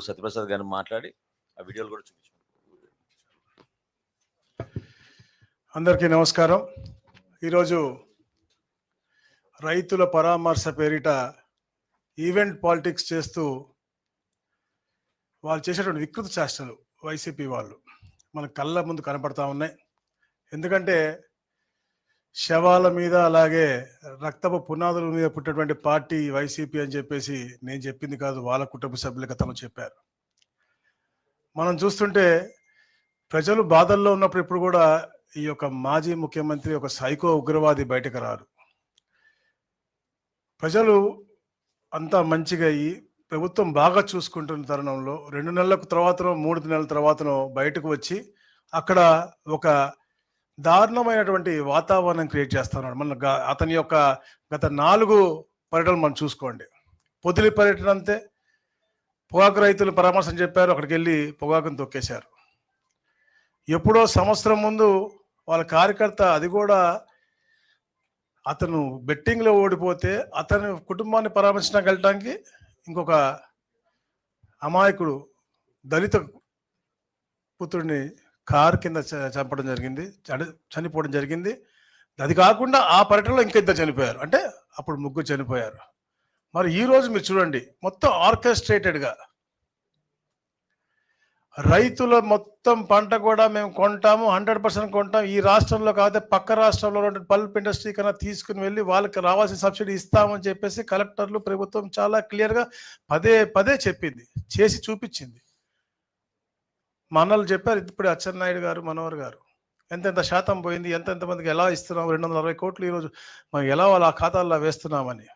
సత్యప్రసాద్ గారిని మాట్లాడి ఆ వీడియోలు కూడా చూపించాం అందరికీ నమస్కారం. ఈరోజు రైతుల పరామర్శ పేరిట ఈవెంట్ పాలిటిక్స్ చేస్తూ వాళ్ళు చేసేటువంటి వికృత చేష్టలు వైసీపీ వాళ్ళు. మన కళ్ళ ముందు కనపడతా ఉన్నాయి. ఎందుకంటే శవాల మీద అలాగే రక్తపు పునాదుల మీద పుట్టినటువంటి పార్టీ వైసీపీ అని చెప్పేసి నేను చెప్పింది కాదు వాళ్ళ కుటుంబ సభ్యులు గతంలో చెప్పారు. మనం చూస్తుంటే ప్రజలు బాధల్లో ఉన్నప్పుడు ఇప్పుడు కూడా ఈ యొక్క మాజీ ముఖ్యమంత్రి ఒక సైకో ఉగ్రవాది బయటకు రారు. ప్రజలు అంతా మంచిగా అయ్యి ప్రభుత్వం బాగా చూసుకుంటున్న తరుణంలో రెండు నెలలకు తర్వాతనో మూడు నెలల తర్వాతనో బయటకు వచ్చి అక్కడ ఒక దారుణమైనటువంటి వాతావరణం క్రియేట్ చేస్తున్నాడు. మన అతని యొక్క గత నాలుగు పర్యటనలు మనం చూసుకోండి. పొదిలి పర్యటన అంతే పొగాకు రైతులు పరామర్శం చెప్పారు అక్కడికి వెళ్ళి పొగాకును తొక్కేశారు. ఎప్పుడో సంవత్సరం ముందు వాళ్ళ కార్యకర్త అది కూడా అతను బెట్టింగ్లో ఓడిపోతే అతని కుటుంబాన్ని పరామర్శించడానికి వెళ్ళటానికి ఇంకొక అమాయకుడు దళిత పుత్రుడిని కారు కింద చ- చంపడం జరిగింది. చని- చనిపోవడం జరిగింది. అది కాకుండా ఆ పర్యటనలో ఇంకా ఇద్దరు చనిపోయారు. అంటే అప్పుడు ముగ్గురు చనిపోయారు. మరి ఈ రోజు మీరు చూడండి మొత్తం ఆర్కెస్ట్రేటెడ్గా. రైతుల మొత్తం పంట కూడా మేము కొంటాము హండ్రెడ్ పర్సెంట్ కొంటాం. ఈ రాష్ట్రంలో కాకపోతే పక్క రాష్ట్రంలో ఉన్న పల్ప్ ఇండస్ట్రీ కన్నా తీసుకుని వెళ్ళి వాళ్ళకి రావాల్సిన సబ్సిడీ ఇస్తామని చెప్పేసి కలెక్టర్లు ప్రభుత్వం చాలా క్లియర్గా పదే పదే చెప్పింది. చేసి చూపించింది. మనలు చెప్పారు ఇప్పుడు అచ్చెన్నాయుడు గారు మనోహర్ గారు. ఎంతెంత శాతం పోయింది ఎంతెంత మందికి ఎలా ఇస్తున్నాం రెండు వందల అరవై కోట్లు ఈరోజు మనం ఎలా వాళ్ళ ఖాతాల్లో వేస్తున్నామని.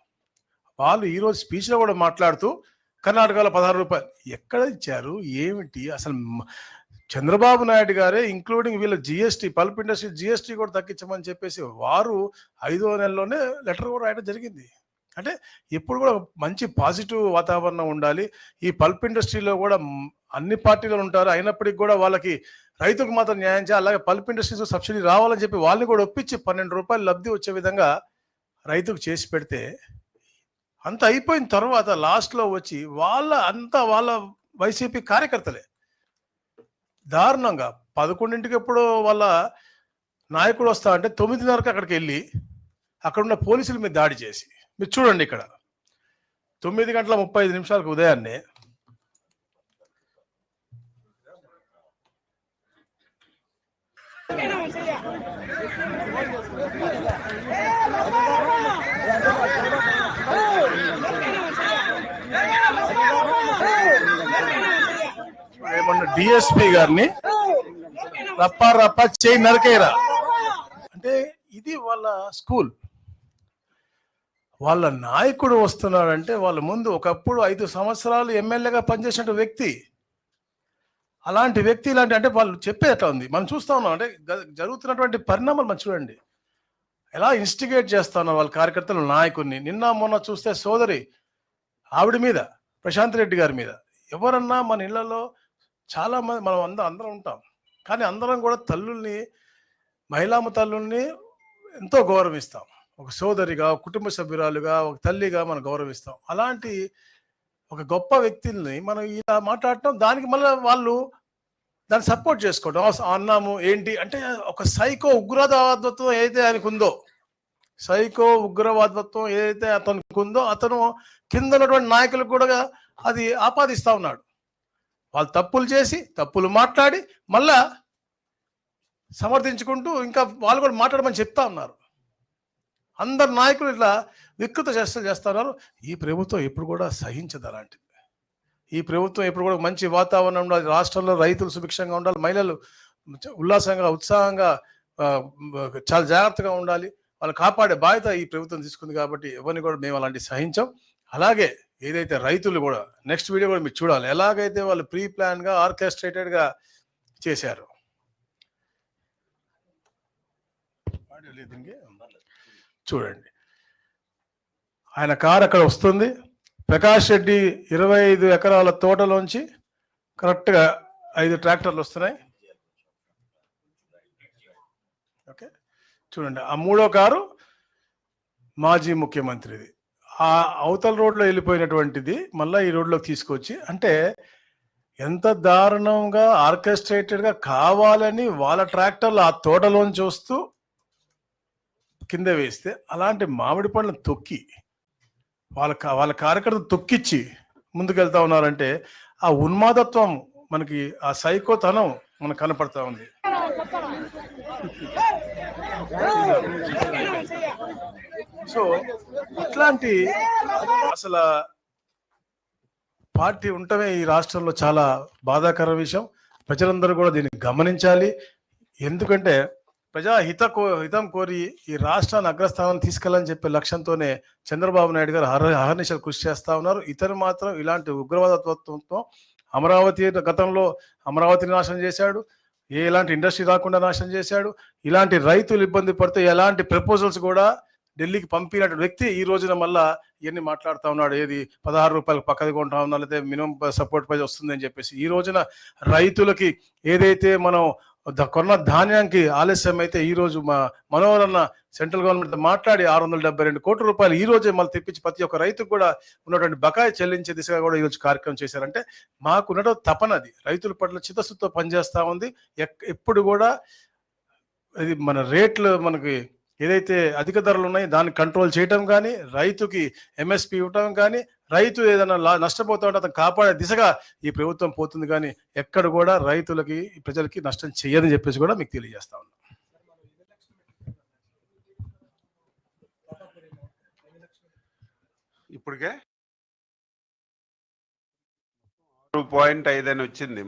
వాళ్ళు ఈరోజు స్పీచ్లో కూడా మాట్లాడుతూ కర్ణాటకలో పదహారు రూపాయలు ఎక్కడ ఇచ్చారు ఏమిటి? అసలు చంద్రబాబు నాయుడు గారే ఇంక్లూడింగ్ వీళ్ళ జిఎస్టీ పల్ప్ ఇండస్ట్రీ జిఎస్టీ కూడా తగ్గించమని చెప్పేసి వారు ఐదో నెలలోనే లెటర్ కూడా రాయడం జరిగింది. అంటే ఎప్పుడు కూడా మంచి పాజిటివ్ వాతావరణం ఉండాలి. ఈ పల్ప్ ఇండస్ట్రీలో కూడా అన్ని పార్టీలు ఉంటారు. అయినప్పటికీ కూడా వాళ్ళకి రైతుకు మాత్రం న్యాయం చేయాలి. అలాగే పల్ప్ ఇండస్ట్రీస్ సబ్సిడీ రావాలని చెప్పి వాళ్ళని కూడా ఒప్పించి పన్నెండు రూపాయలు లబ్ధి వచ్చే విధంగా రైతుకు చేసి పెడితే అంత అయిపోయిన తర్వాత లాస్ట్లో వచ్చి వాళ్ళ అంతా వాళ్ళ వైసీపీ కార్యకర్తలే. దారుణంగా పదకొండింటికి ఎప్పుడో వాళ్ళ నాయకుడు వస్తా అంటే తొమ్మిదిన్నరకు అక్కడికి వెళ్ళి అక్కడ ఉన్న పోలీసుల మీద దాడి చేసి మీరు చూడండి ఇక్కడ. తొమ్మిది గంటల ముప్పై ఐదు నిమిషాలకు ఉదయాన్నే ఏమన్నా డిఎస్పి గారిని రప్ప రప్ప చేయి నరకేరా అంటే ఇది వాళ్ళ స్కూల్. వాళ్ళ నాయకుడు వస్తున్నాడంటే వాళ్ళ ముందు ఒకప్పుడు ఐదు సంవత్సరాలు ఎమ్మెల్యేగా పనిచేసిన వ్యక్తి. అలాంటి వ్యక్తి ఇలాంటి అంటే వాళ్ళు చెప్పేది ఎట్లా ఉంది? మనం చూస్తా ఉన్నాం. అంటే జరుగుతున్నటువంటి పరిణామాలు మనం చూడండి. ఎలా ఇన్స్టిగేట్ చేస్తాను వాళ్ళ కార్యకర్తలు నాయకుడిని నిన్న మొన్న చూస్తే సోదరి ఆవిడ మీద ప్రశాంత్ రెడ్డి గారి మీద. ఎవరన్నా మన ఇళ్ళలో చాలా మంది మనం అందరం అందరం ఉంటాం. కానీ అందరం కూడా తల్లుల్ని మహిళామ తల్లుల్ని ఎంతో గౌరవిస్తాం. ఒక సోదరిగా కుటుంబ సభ్యురాలుగా ఒక తల్లిగా మనం గౌరవిస్తాం. అలాంటి ఒక గొప్ప వ్యక్తుల్ని మనం ఇలా మాట్లాడటం దానికి మళ్ళీ వాళ్ళు దాన్ని సపోర్ట్ చేసుకోవడం అన్నాము ఏంటి అంటే ఒక సైకో ఉగ్రవాదత్వం ఏదైతే ఆయనకు ఉందో సైకో ఉగ్రవాదత్వం ఏదైతే అతనికి ఉందో అతను కింద ఉన్నటువంటి నాయకులు కూడా అది ఆపాదిస్తూ ఉన్నాడు. వాళ్ళు తప్పులు చేసి తప్పులు మాట్లాడి మళ్ళా సమర్థించుకుంటూ ఇంకా వాళ్ళు కూడా మాట్లాడమని చెప్తా ఉన్నారు. అందరు నాయకులు ఇట్లా వికృత చేష్టలు చేస్తున్నారు. ఈ ప్రభుత్వం ఎప్పుడు కూడా సహించదు అలాంటిది. ఈ ప్రభుత్వం ఎప్పుడు కూడా మంచి వాతావరణం ఉండాలి రాష్ట్రంలో రైతులు సుభిక్షంగా ఉండాలి మహిళలు ఉల్లాసంగా ఉత్సాహంగా చాలా జాగ్రత్తగా ఉండాలి. వాళ్ళు కాపాడే బాధ్యత ఈ ప్రభుత్వం తీసుకుంది కాబట్టి ఎవరిని కూడా మేము అలాంటి సహించాం. అలాగే ఏదైతే రైతులు కూడా నెక్స్ట్ వీడియో కూడా మీరు చూడాలి. ఎలాగైతే వాళ్ళు ప్రీ ప్లాన్గా ఆర్కెస్ట్రేటెడ్గా చేశారు. లేదు ఇంకే? చూడండి. ఆయన కారు అక్కడ వస్తుంది. ప్రకాష్ రెడ్డి ఇరవై ఐదు ఎకరాల తోటలోంచి కరెక్ట్గా ఐదు ట్రాక్టర్లు వస్తున్నాయి. ఓకే. చూడండి. ఆ మూడో కారు మాజీ ముఖ్యమంత్రిది. ఆ అవతల రోడ్లో వెళ్ళిపోయినటువంటిది మళ్ళీ ఈ రోడ్లోకి తీసుకొచ్చి అంటే ఎంత దారుణంగా ఆర్కెస్ట్రేటెడ్గా కావాలని వాళ్ళ ట్రాక్టర్లు ఆ తోటలోంచి వస్తూ కింద వేస్తే అలాంటి మామిడి పండ్లను తొక్కి వాళ్ళ కా- వాళ్ళ కార్యకర్త తొక్కిచ్చి ముందుకెళ్తా ఉన్నారంటే ఆ ఉన్మాదత్వం మనకి ఆ సైకోతనం మనకు కనపడతా ఉంది. సో ఇట్లాంటి అసలు పార్టీ ఉండటమే ఈ రాష్ట్రంలో చాలా బాధాకర విషయం. ప్రజలందరూ కూడా దీన్ని గమనించాలి. ఎందుకంటే ప్రజా హిత కో హితం కోరి ఈ రాష్ట్రాన్ని అగ్రస్థానం తీసుకెళ్ళని చెప్పే లక్ష్యంతోనే చంద్రబాబు నాయుడు గారు హర అహర్నిశలు కృషి చేస్తా ఉన్నారు. ఇతను మాత్రం ఇలాంటి ఉగ్రవాదత్వంతో అమరావతి గతంలో అమరావతిని నాశనం చేశాడు. ఏ ఎలాంటి ఇండస్ట్రీ రాకుండా నాశనం చేశాడు. ఇలాంటి రైతులు ఇబ్బంది పడితే ఎలాంటి ప్రపోజల్స్ కూడా ఢిల్లీకి పంపినటువంటి వ్యక్తి ఈ రోజున మళ్ళా ఇవన్నీ మాట్లాడుతా ఉన్నాడు. ఏది పదహారు రూపాయలకు పక్కది కొంటా ఉన్నా లేదా మినిమం సపోర్ట్ ప్రైజ్ వస్తుంది అని చెప్పేసి. ఈ రోజున రైతులకి ఏదైతే మనం కొన్న ధాన్యానికి ఆలస్యం అయితే ఈ రోజు మా మనోహరన్న సెంట్రల్ గవర్నమెంట్ మాట్లాడి ఆరు వందల డెబ్బై రెండు కోట్ల రూపాయలు ఈ రోజే మళ్ళీ తెప్పించి ప్రతి ఒక్క రైతుకు కూడా ఉన్నటువంటి బకాయి చెల్లించే దిశగా కూడా ఈ రోజు కార్యక్రమం చేశారంటే మాకు ఉన్నటువంటి తపనది రైతుల పట్ల చిత్తశుద్ధితో పనిచేస్తా ఉంది. ఎక్- ఎప్పుడు కూడా ఇది మన రేట్లు మనకి ఏదైతే అధిక ధరలు ఉన్నాయో దాన్ని కంట్రోల్ చేయటం కానీ రైతుకి ఎంఎస్పి ఇవ్వటం కానీ రైతు ఏదైనా లా- నష్టపోతా ఉంటే అతను కాపాడే దిశగా ఈ ప్రభుత్వం పోతుంది కానీ ఎక్కడ కూడా రైతులకి ప్రజలకి నష్టం చేయదని చెప్పేసి కూడా మీకు తెలియజేస్తా ఉన్నాం. ఇప్పటికే టూ పాయింట్ ఐదు అని వచ్చింది.